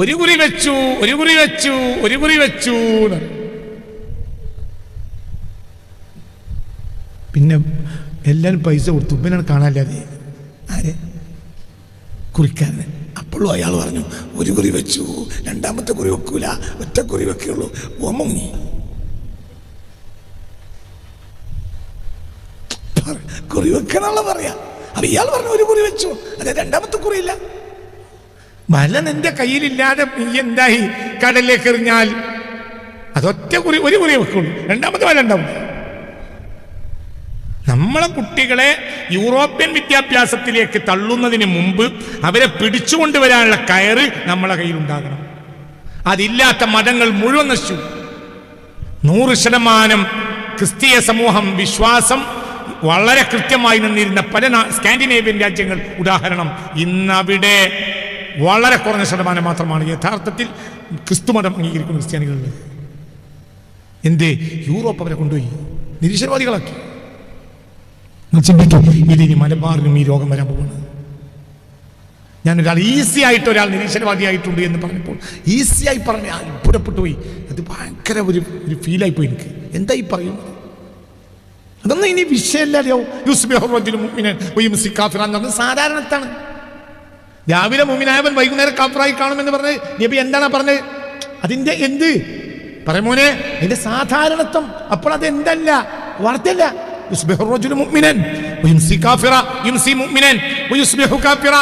ഒരു കുറി വെച്ചു ഒരു കുറി വെച്ചു ഒരു കുറി വെച്ചു പിന്നെ എല്ലാവരും പൈസ കൊടുത്തു. പിന്നെ കാണാനില്ലാതെ. ആരെ? കുറിക്കാരൻ അപ്പോഴും അയാൾ പറഞ്ഞു ഒരു കുറി വെച്ചു. രണ്ടാമത്തെ കുറി വെക്കൂല. ഒറ്റ കുറി വെക്കുള്ളൂ ഓമങ്ങി കുറി വെക്കണുള്ള പറയാ. അപ്പൊ ഇയാൾ പറഞ്ഞു ഒരു കുറി വെച്ചു. അതെ രണ്ടാമത്തെ കുറിയില്ല മല നിന്റെ കയ്യിലില്ലാതെ നീ എന്തായി? കടലിലേക്ക് എറിഞ്ഞാൽ. അതൊറ്റ കുറി ഒരു കുറി വെക്കുള്ളൂ. രണ്ടാമത്തെ വല ഉണ്ടാവും. നമ്മളെ കുട്ടികളെ യൂറോപ്യൻ വിദ്യാഭ്യാസത്തിലേക്ക് തള്ളുന്നതിന് മുമ്പ് അവരെ പിടിച്ചുകൊണ്ടുവരാനുള്ള കയറ് നമ്മളെ കയ്യിലുണ്ടാകണം. അതില്ലാത്ത മതങ്ങൾ മുഴുവൻ നശിച്ചു. നൂറ് ശതമാനം ക്രിസ്തീയ സമൂഹം വിശ്വാസം വളരെ കൃത്യമായി നിന്നിരുന്ന പല സ്കാൻഡിനേവ്യൻ രാജ്യങ്ങൾ. ഉദാഹരണം ഇന്നവിടെ വളരെ കുറഞ്ഞ ശതമാനം മാത്രമാണ് യഥാർത്ഥത്തിൽ ക്രിസ്തുമതം അംഗീകരിക്കുന്ന ക്രിസ്ത്യാനികളുള്ളത്. എന്ത്? യൂറോപ്പ് അവരെ കൊണ്ടുപോയി. നിരീശ്വരവാദികളാക്കി. ചിന്തിക്കും ഇതിനി മലബാറിനും ഈ രോഗം വരാൻ പോകുന്നത് ഞാനൊരാൾ ഈസി ആയിട്ട് ഒരാൾ നിരീശ്വരവാദിയായിട്ടുണ്ട് എന്ന് പറഞ്ഞപ്പോൾ ഈസിയായി പറഞ്ഞ അത്ഭുതപ്പെട്ടു പോയി. അത് ഭയങ്കര ഒരു ഒരു ഫീലായി പോയി എനിക്ക്. എന്താ ഈ പറയുന്നത്? അതൊന്നും ഇനി വിഷയമല്ലോ യൂസ്ബിഹുറ സാധാരണത്താണ്. രാവിലെ മുമിനായവൻ വൈകുന്നേരം കാഫറായി കാണുമെന്ന് പറഞ്ഞ് നബി എന്താണ് പറഞ്ഞത്? അതിന്റെ എന്ത്? പറയുമോനെ അതിന്റെ സാധാരണത്വം. അപ്പോൾ അത് എന്തല്ല വാർത്തയല്ല. യുസ്ബിഹു റജുലു മുഅ്മിനൻ വയുംസി കാഫിറ യുംസി മുഅ്മിനൻ വയുസ്ബിഹു കാഫിറ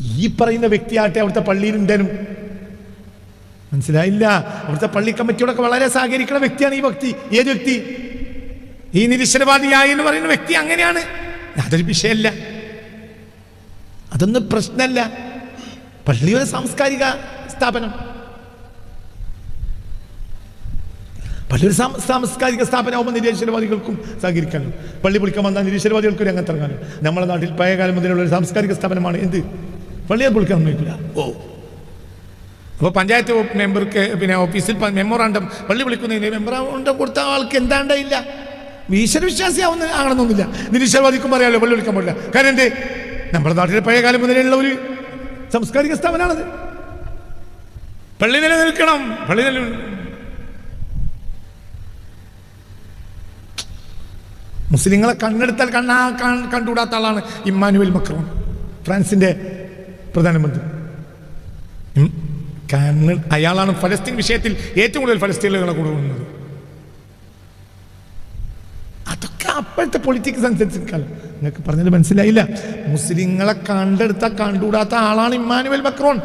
ഈ പറയുന്ന വ്യക്തിയാട്ടെ അവിടുത്തെ പള്ളിയിൽ മനസ്സിലായില്ല? അവിടുത്തെ പള്ളി കമ്മിറ്റിയോടൊക്കെ വളരെ സഹകരിക്കുന്ന വ്യക്തിയാണ് ഈ വ്യക്തി. ഏത് വ്യക്തി? ഈ നിരീശ്വരവാദിയായി എന്ന് പറയുന്ന വ്യക്തി അങ്ങനെയാണ്. അതൊരു വിഷയമല്ല. അതൊന്നും പ്രശ്നമല്ല. പള്ളി സാംസ്കാരിക സ്ഥാപനം. സാം- സാംസ്കാരിക സ്ഥാപനമാകുമ്പോൾ നിരീശ്വരവാദികൾക്കും സഹകരിക്കാനും. പള്ളി പൊളിക്കാൻ വന്നാൽ നിരീശ്വരവാദികൾക്കും രംഗത്തിറങ്ങാനും നമ്മുടെ നാട്ടിൽ പഴയകാലം മുതലുള്ള ഒരു സാംസ്കാരിക സ്ഥാപനമാണ് എന്ത്? പള്ളിയെ പൊളിക്കാൻ നോക്കില്ല ഓ. അപ്പോൾ പഞ്ചായത്ത് മെമ്പർക്ക് പിന്നെ ഓഫീസിൽ മെമ്മോറാണ്ടം പള്ളി വിളിക്കുന്നതിന് മെമ്മോറാണ്ടം കൊടുത്ത ആൾക്ക് എന്താണ്ടില്ല ഈശ്വര വിശ്വാസിയാവുന്ന ആണെന്നൊന്നുമില്ല നിരീശ്വരവാദിക്കും പറയാമല്ലോ പള്ളി വിളിക്കാൻ പാടില്ല കാരണം എന്ത്? നമ്മുടെ നാട്ടിലെ പഴയ കാലം മുതലുള്ള ഒരു സാംസ്കാരിക സ്ഥാപനമാണത്. പള്ളി നിലനിൽക്കണം പള്ളി നില മുസ്ലിങ്ങളെ കണ്ണെടുത്താൽ കണ്ണാ കണ്ടുകൂടാത്ത ആളാണ് ഇമ്മാനുവൽ മക്രോൺ ഫ്രാൻസിന്റെ പ്രധാനമന്ത്രി. കണ്ണ് അയാളാണ് ഫലസ്തീൻ വിഷയത്തിൽ ഏറ്റവും കൂടുതൽ ഫലസ്തീനുകളെ കൊണ്ടുപോകുന്നത് അതൊക്കെ അപ്പോഴത്തെ പൊളിറ്റിക്സ് അനുസരിച്ചിരിക്കാൻ നിങ്ങൾക്ക് പറഞ്ഞത് മനസ്സിലായില്ല. മുസ്ലിങ്ങളെ കണ്ടെടുത്ത കണ്ടുകൂടാത്ത ആളാണ് ഇമ്മാനുവൽ മക്രോൺ.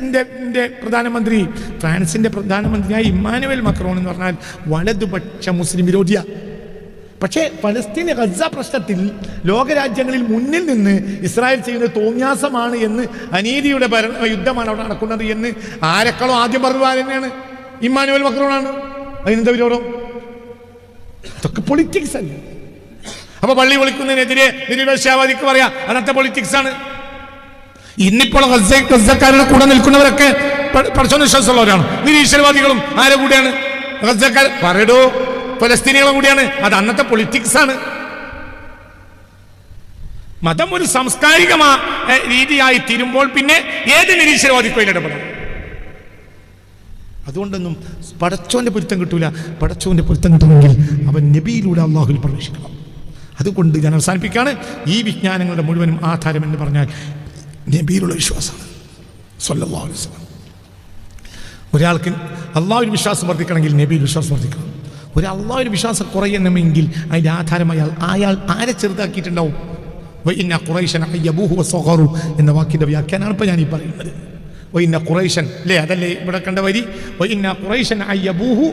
ന്റെ- ന്റെ പ്രധാനമന്ത്രി. ഫ്രാൻസിന്റെ പ്രധാനമന്ത്രിയായ ഇമ്മാനുവൽ മക്രോൺ എന്ന് പറഞ്ഞാൽ വലതുപക്ഷ മുസ്ലിം വിരോധിയ. പക്ഷേ പലസ്തീൻ ഗസ പ്രശ്നത്തിൽ ലോകരാജ്യങ്ങളിൽ മുന്നിൽ നിന്ന് ഇസ്രായേൽ ചെയ്യുന്ന തോന്യാസമാണ് എന്ന് അനീതിയുടെ ഭരണ യുദ്ധമാണ് അവിടെ നടക്കുന്നത് എന്ന് ആരെക്കാളും ആദ്യം പറഞ്ഞു ആരെന്നെയാണ് ഇമ്മാനുവൽ മക്രോണാണ്. അതിനെന്താ വിരോധം? അതൊക്കെ പൊളിറ്റിക്സ് അല്ലേ? അപ്പൊ പള്ളി വിളിക്കുന്നതിനെതിരെ നിരുപേക്ഷാവാദിക്ക് പറയാ അന്നത്തെ പൊളിറ്റിക്സ് ആണ്. ഇന്നിപ്പോൾ ഗസ ഗസക്കാരുടെ കൂടെ നിൽക്കുന്നവരൊക്കെ പഠിച്ചോ വിശ്വാസമുള്ളവരാണ് നിരീശ്വരവാദികളും ആരെ കൂടെയാണ്? പറയടോ. ഫലസ്തീനികളെ കൂടിയാണ്. അത് അന്നത്തെ പൊളിറ്റിക്സ് ആണ്. മതം ഒരു സാംസ്കാരികമാ രീതിയായി തീരുമ്പോൾ പിന്നെ ഏത് നിരീശ്വരവാദിക്കും അതിൽ ഇടപെടാം അതുകൊണ്ടൊന്നും പടച്ചോന്റെ പൊരുത്തം കിട്ടൂല. പടച്ചോന്റെ പൊരുത്തം കിട്ടണമെങ്കിൽ അവൻ നബിയിലൂടെ അള്ളാഹുവിൽ പ്രവേശിക്കണം. അതുകൊണ്ട് ഞാൻ അവസാനിപ്പിക്കുകയാണ്. ഈ വിജ്ഞാനങ്ങളുടെ മുഴുവനും ആധാരം എന്ന് പറഞ്ഞാൽ നബിയിലുള്ള വിശ്വാസമാണ്. വസല്ലം. ഒരാൾക്ക് അള്ളാഹുവിൽ വിശ്വാസം വർദ്ധിക്കണമെങ്കിൽ നബിയിൽ വിശ്വാസം വർദ്ധിക്കണം. ഒരു അള്ളാഹുവിൽ വിശ്വാസം കുറയണമെങ്കിൽ അതിന്റെ ആധാരം അയാൾ ആരെ ചെറുതാക്കിയിട്ടുണ്ടാവും? എന്ന വാക്കിന്റെ വ്യാഖ്യാനാണ് ഞാൻ ഈ പറയുന്നത്. വൈന്ന ഖുറൈശൻ അല്ലേ? അതല്ലേ ഇവിടെ കണ്ട വരി? വൈന്ന ഖുറൈശൻ അയ്യബൂഹു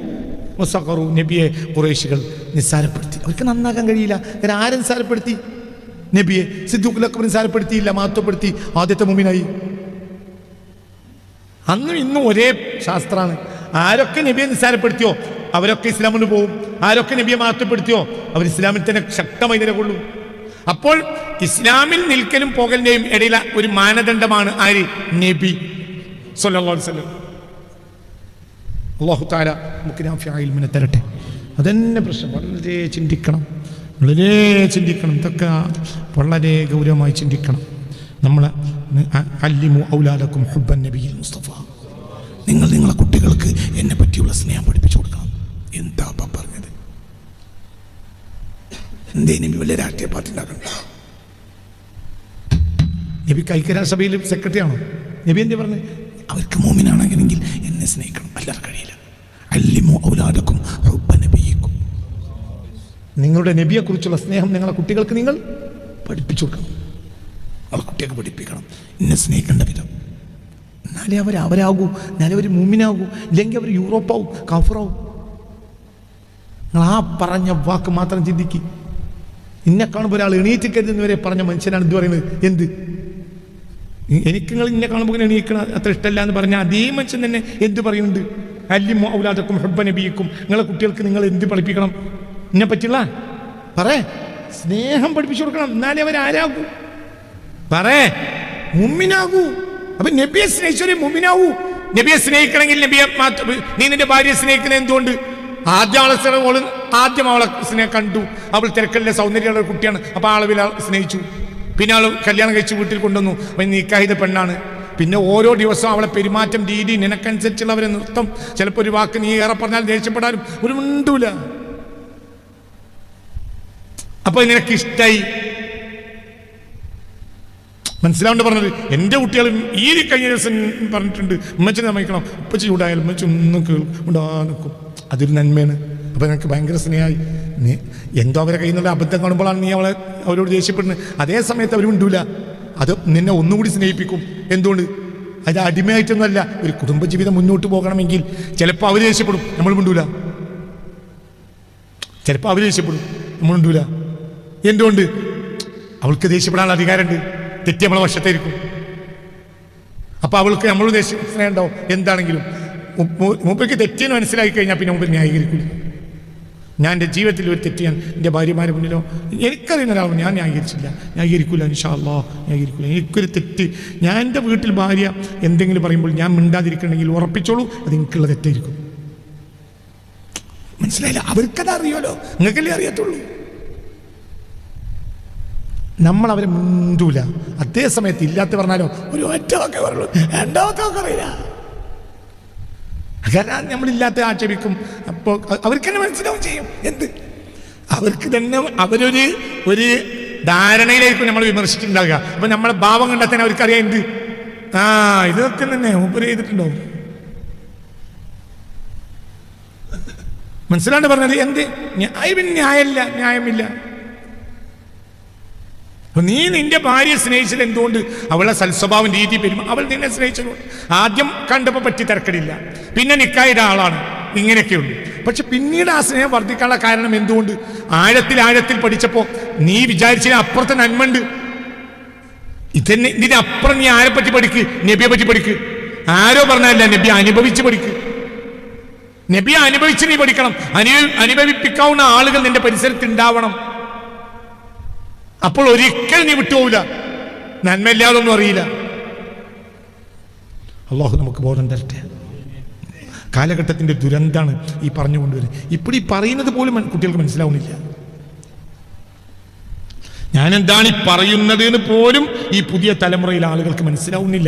മുസഖറു നബിയെ കുറേശികൾ നിസ്സാരപ്പെടുത്തി. അവർക്ക് നന്നാക്കാൻ കഴിയില്ല. ഇവർ ആരെ നിസ്സാരപ്പെടുത്തി? നബിയെ സിദ്ദുഖുലക്കർ നിസ്സാരപ്പെടുത്തിയില്ല മാത്വപ്പെടുത്തി ആദ്യത്തെ മുമ്പിനായി അന്നും ഇന്നും ഒരേ ശാസ്ത്രമാണ് ആരൊക്കെ നബിയെ നിസ്സാരപ്പെടുത്തിയോ? അവരൊക്കെ ഇസ്ലാമിന് പോവും. ആരൊക്കെ നബിയെ മാറ്റപ്പെടുത്തിയോ? അവർ ഇസ്ലാമിൽ തന്നെ ശക്തമായി നിലകൊള്ളും. അപ്പോൾ ഇസ്ലാമിൽ നിൽക്കലും പോകലിന്റെയും ഇടയിലെ ഒരു മാനദണ്ഡമാണ് ആര്? നബി. ഇൽമിനെ തരട്ടെ. അതന്നെ പ്രശ്നം. വളരെ ചിന്തിക്കണം. വളരെ ചിന്തിക്കണം. ഇതൊക്കെ വളരെ ഗൗരവമായി ചിന്തിക്കണം. നമ്മൾ അല്ലിമു ഔലാലക്കും ഹുബൻ നബിയിൽ മുസ്തഫ. നിങ്ങൾ നിങ്ങളെ കുട്ടികൾക്ക് എന്നെ പറ്റിയുള്ള സ്നേഹം പഠിപ്പിച്ചു കൊടുക്കണം. എന്താ അപ്പ പറഞ്ഞത്? എന്തേനും വല്ല രാഷ്ട്രീയ പാർട്ടി ഉണ്ടാക്കണ്ട നബി ഐക്യരാഷ്ട്രസഭയിൽ സെക്രട്ടറി ആണോ നബി എന്താ പറഞ്ഞു? അവർക്ക് മോമിനാണെങ്കിൽ എന്നെ സ്നേഹിക്കണം. അല്ലാതെ കഴിയില്ല. അല്ലിമോ ഔലാദക്കും നബിയിക്കും. നിങ്ങളുടെ നബിയെക്കുറിച്ചുള്ള സ്നേഹം നിങ്ങളെ കുട്ടികൾക്ക് നിങ്ങൾ പഠിപ്പിച്ചു കൊടുക്കണം. അവളെ കുട്ടികൾക്ക് പഠിപ്പിക്കണം. എന്നെ സ്നേഹിക്കേണ്ട വിധം. എന്നാലേ അവർ അവരാകൂ. എന്നാലേ അവർ മൂമിനാകൂ. ഇല്ലെങ്കിൽ അവർ യൂറോപ്പാവും കഫറാവും. നിങ്ങൾ ആ പറഞ്ഞ വാക്ക് മാത്രം ചിന്തിക്ക്. ഇന്നെ കാണുമ്പോൾ ഒരാൾ എണീറ്റിക്കരുതെന്ന് വരെ പറഞ്ഞ മനുഷ്യനാണ് എന്ത് പറയുന്നത്. എന്ത്? എനിക്ക് നിങ്ങൾ ഇന്നെ കാണുമ്പോൾ എണീക്കണം അത്ര ഇഷ്ടമല്ല എന്ന് പറഞ്ഞാൽ അതേ മനുഷ്യൻ തന്നെ എന്ത് പറയുന്നുണ്ട്? അല്ലി മൗലാദക്കും ഹെബ്ബ നിങ്ങളെ കുട്ടികൾക്ക് നിങ്ങൾ എന്ത് പഠിപ്പിക്കണം? എന്നെ പറ്റിയുള്ള? പറേ. സ്നേഹം പഠിപ്പിച്ചു കൊടുക്കണം. എന്നാലേ അവരാരാകൂ പറേ. മുമ്മിനാകൂ. അപ്പൊ നബിയെ സ്നേഹിച്ചവരെ മുമ്മിനാവൂ. നബിയെ സ്നേഹിക്കണമെങ്കിൽ നബിയെ മാത്രം നീ നിന്റെ ഭാര്യയെ സ്നേഹിക്കുന്നത് എന്തുകൊണ്ട്? ആദ്യം അവളെ സ്നേഹം ആദ്യം അവളെ സ്നേഹം കണ്ടു. അവൾ തിരക്കല്ലെ സൗന്ദര്യമുള്ള കുട്ടിയാണ്. അപ്പൊ ആളവിൽ സ്നേഹിച്ചു. പിന്നെ അവൾ കല്യാണം കഴിച്ച് വീട്ടിൽ കൊണ്ടുവന്നു. അപ്പം നീക്കാഹിത പെണ്ണാണ്. പിന്നെ ഓരോ ദിവസവും അവളെ പെരുമാറ്റം രീതി നിനക്കനുസരിച്ചുള്ളവരെ നൃത്തം. ചിലപ്പോൾ ഒരു വാക്ക് നീ ഏറെ പറഞ്ഞാൽ ദേഷ്യപ്പെടാനും ഒരു മിണ്ടൂല. നിനക്ക് ഇഷ്ടായി. മനസ്സിലാവേണ്ട പറഞ്ഞത്. എന്റെ കുട്ടികളും ഈ കഴിഞ്ഞ ദിവസം പറഞ്ഞിട്ടുണ്ട് ഉമ്മച്ചി നമിക്കണം ഉപ്പച്ചി ചൂടായാലും ഉമ്മച്ചി ഒന്നും കേൾക്കുണ്ടാ നിൽക്കും അതൊരു നന്മയാണ്. അപ്പോൾ നിനക്ക് ഭയങ്കര സ്നേഹമായി. നീ എന്തോ അവരെ കയ്യിൽ നിന്നുള്ള അബദ്ധം കാണുമ്പോഴാണ് നീ അവളെ അവരോട് ദേഷ്യപ്പെടുന്നത്. അതേ സമയത്ത് അവർ ഉണ്ടൂല അത് നിന്നെ ഒന്നുകൂടി സ്നേഹിപ്പിക്കും. എന്തുകൊണ്ട്? അത് അടിമയായിട്ടൊന്നുമല്ല. ഒരു കുടുംബജീവിതം മുന്നോട്ട് പോകണമെങ്കിൽ ചിലപ്പോൾ അവർ ദേഷ്യപ്പെടും. നമ്മൾ മിണ്ടൂല. ചിലപ്പോൾ അവർ ദേഷ്യപ്പെടും. നമ്മൾ ഉണ്ടൂല എന്തുകൊണ്ട്? അവൾക്ക് ദേഷ്യപ്പെടാനുള്ള അധികാരമുണ്ട്. തെറ്റി നമ്മളെ വശത്തായിരിക്കും. അപ്പോൾ അവൾക്ക് നമ്മൾ സ്നേഹം ഉണ്ടാവും. എന്താണെങ്കിലും. മൂപ്പർക്ക് തെറ്റിയെന്ന് മനസ്സിലാക്കി കഴിഞ്ഞാൽ പിന്നെ മൂപ്പർ ന്യായീകരിക്കില്ല ഞാൻ എന്റെ ജീവിതത്തിൽ ഒരു തെറ്റ് ഞാൻ എന്റെ ഭാര്യമാരുടെ മുന്നിലോ എനിക്കറിയുന്ന ഒരാൾ ഞാൻ ന്യായീകരിച്ചില്ല. ന്യായീകരിക്കില്ല ഇൻഷാല്ലോ ന്യായീകരിക്കില്ല എനിക്കൊരു തെറ്റ്. ഞാൻ എന്റെ വീട്ടിൽ ഭാര്യ എന്തെങ്കിലും പറയുമ്പോൾ ഞാൻ മിണ്ടാതിരിക്കണമെങ്കിൽ ഉറപ്പിച്ചോളൂ അത് എനിക്കുള്ള തെറ്റായിരിക്കും. മനസ്സിലായില്ല? അവർക്കത് അറിയുമല്ലോ. നിങ്ങൾക്കല്ലേ അറിയത്തുള്ളൂ? നമ്മൾ അവരെ മുണ്ടൂല. അതേ സമയത്ത് ഇല്ലാത്ത പറഞ്ഞാലോ ഒരു ഒറ്റ വാക്കേ പറയുള്ളൂ. രണ്ടാമത്തെ വാക്ക് അറിയില്ല. കാരണം നമ്മളില്ലാത്ത ആക്ഷേപിക്കും. അപ്പോൾ അവർക്ക് തന്നെ മനസ്സിലാവും ചെയ്യും. എന്ത്? അവർക്ക് തന്നെ അവരൊരു ഒരു ധാരണയിലായിരിക്കും നമ്മൾ വിമർശിച്ചിട്ടുണ്ടാകുക അപ്പൊ നമ്മളെ ഭാവം കണ്ടാൽ തന്നെ അവർക്കറിയാം എന്ത്? ആ ഇതൊക്കെ തന്നെ ഉപരി ചെയ്തിട്ടുണ്ടാവും. മനസ്സിലാണ്ട് പറഞ്ഞത് എന്ത്? ന്യായം ന്യായമില്ല ന്യായമില്ല. നീ നിന്റെ ഭാര്യയെ സ്നേഹിച്ചത് എന്തുകൊണ്ട്? അവളെ സൽസ്വഭാവം രീതി പെരുമ അവൾ നിന്നെ സ്നേഹിച്ചതുകൊണ്ട്. ആദ്യം കണ്ടപ്പോൾ പറ്റി തിരക്കടില്ല. പിന്നെ നിക്കായുടെ ആളാണ്. ഇങ്ങനെയൊക്കെയുണ്ട് പക്ഷെ പിന്നീട് ആ സ്നേഹം വർദ്ധിക്കാനുള്ള കാരണം എന്തുകൊണ്ട്? ആഴത്തിൽ ആഴത്തിൽ പഠിച്ചപ്പോൾ നീ വിചാരിച്ചതിന് അപ്പുറത്തെ നന്മണ്ട് ഇതന്നെ ഇതിന് അപ്പുറം നീ ആരെ പറ്റി പഠിക്ക്? നബിയെ പറ്റി പഠിക്ക്. ആരോ പറഞ്ഞല്ല നബി അനുഭവിച്ച് പഠിക്ക്. നബിയെ അനുഭവിച്ച് നീ പഠിക്കണം. അനു അനുഭവിപ്പിക്കാവുന്ന ആളുകൾ നിന്റെ പരിസരത്ത് ഉണ്ടാവണം. അപ്പോൾ ഒരിക്കലും നീ വിട്ടുപോകില്ല നന്മയില്ലാതൊന്നും അറിയില്ല. അള്ളാഹു നമുക്ക് ബോധം തരട്ടെ. കാലഘട്ടത്തിന്റെ ദുരന്താണ് ഈ പറഞ്ഞുകൊണ്ടുവരുന്നത്. ഇപ്പോൾ ഈ പറയുന്നത് പോലും കുട്ടികൾക്ക് മനസ്സിലാവുന്നില്ല. ഞാൻ എന്താണ് ഈ പറയുന്നത് എന്ന് പോലും ഈ പുതിയ തലമുറയിൽ ആളുകൾക്ക് മനസ്സിലാവുന്നില്ല.